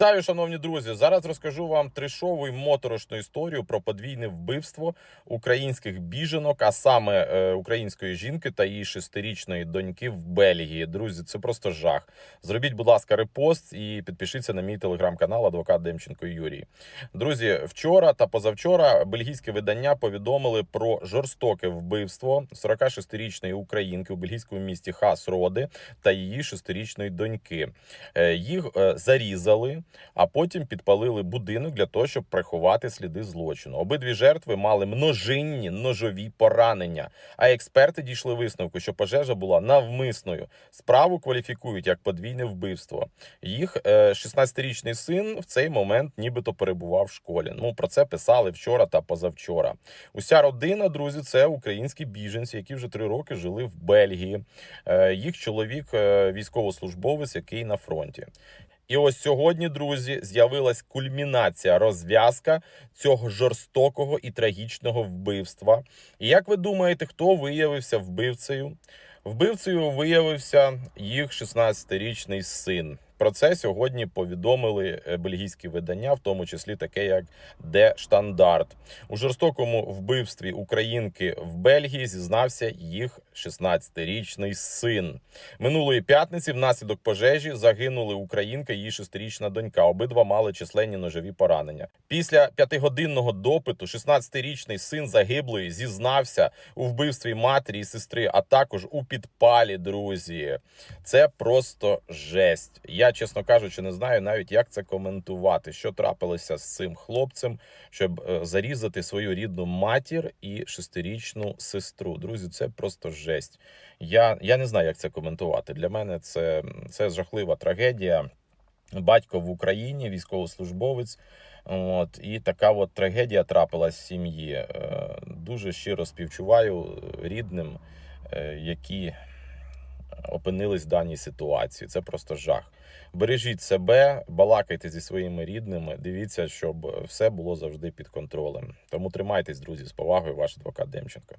Вітаю, шановні друзі! Зараз розкажу вам трешову і моторошну історію про подвійне вбивство українських біженок, а саме е, української жінки та її шестирічної доньки в Бельгії. Друзі, це просто жах. Зробіть, будь ласка, репост і підпишіться на мій телеграм-канал Адвокат Демченко Юрій. Друзі, вчора та позавчора бельгійське видання повідомили про жорстоке вбивство 46-річної українки у бельгійському місті Хас-Роди та її шестирічної доньки. Е, Їх е, зарізали, а потім підпалили будинок для того, щоб приховати сліди злочину. Обидві жертви мали множинні ножові поранення. А експерти дійшли висновку, що пожежа була навмисною. Справу кваліфікують як подвійне вбивство. Їх е, 16-річний син в цей момент нібито перебував в школі. Ну про це писали вчора та позавчора. Уся родина, друзі, це українські біженці, які вже три роки жили в Бельгії. Е, Їх чоловік е, військовослужбовець, який на фронті. І ось сьогодні, друзі, з'явилась кульмінація, розв'язка цього жорстокого і трагічного вбивства. І як ви думаєте, хто виявився вбивцею? Вбивцею виявився їх 16-річний син. Про це сьогодні повідомили е, бельгійські видання, в тому числі таке як Де Штандарт. У жорстокому вбивстві українки в Бельгії зізнався їх 16-річний син. Минулої п'ятниці внаслідок пожежі загинули українка і її шестирічна донька. Обидва мали численні ножові поранення. Після п'ятигодинного допиту 16-річний син загиблої зізнався у вбивстві матері і сестри, а також у підпалі. Друзі, це просто жесть. Я, чесно кажучи, не знаю навіть як це коментувати, що трапилося з цим хлопцем, щоб е, зарізати свою рідну матір і шестирічну сестру. Друзі, це просто жесть. Я, я не знаю, як це коментувати. Для мене це, це жахлива трагедія. Батько в Україні, військовослужбовець. От і така от трагедія трапилась в сім'ї. Е, Дуже щиро співчуваю рідним, е, які опинились в даній ситуації. Це просто жах. Бережіть себе, балакайте зі своїми рідними. Дивіться, щоб все було завжди під контролем. Тому тримайтесь, друзі, з повагою, ваш адвокат Демченко.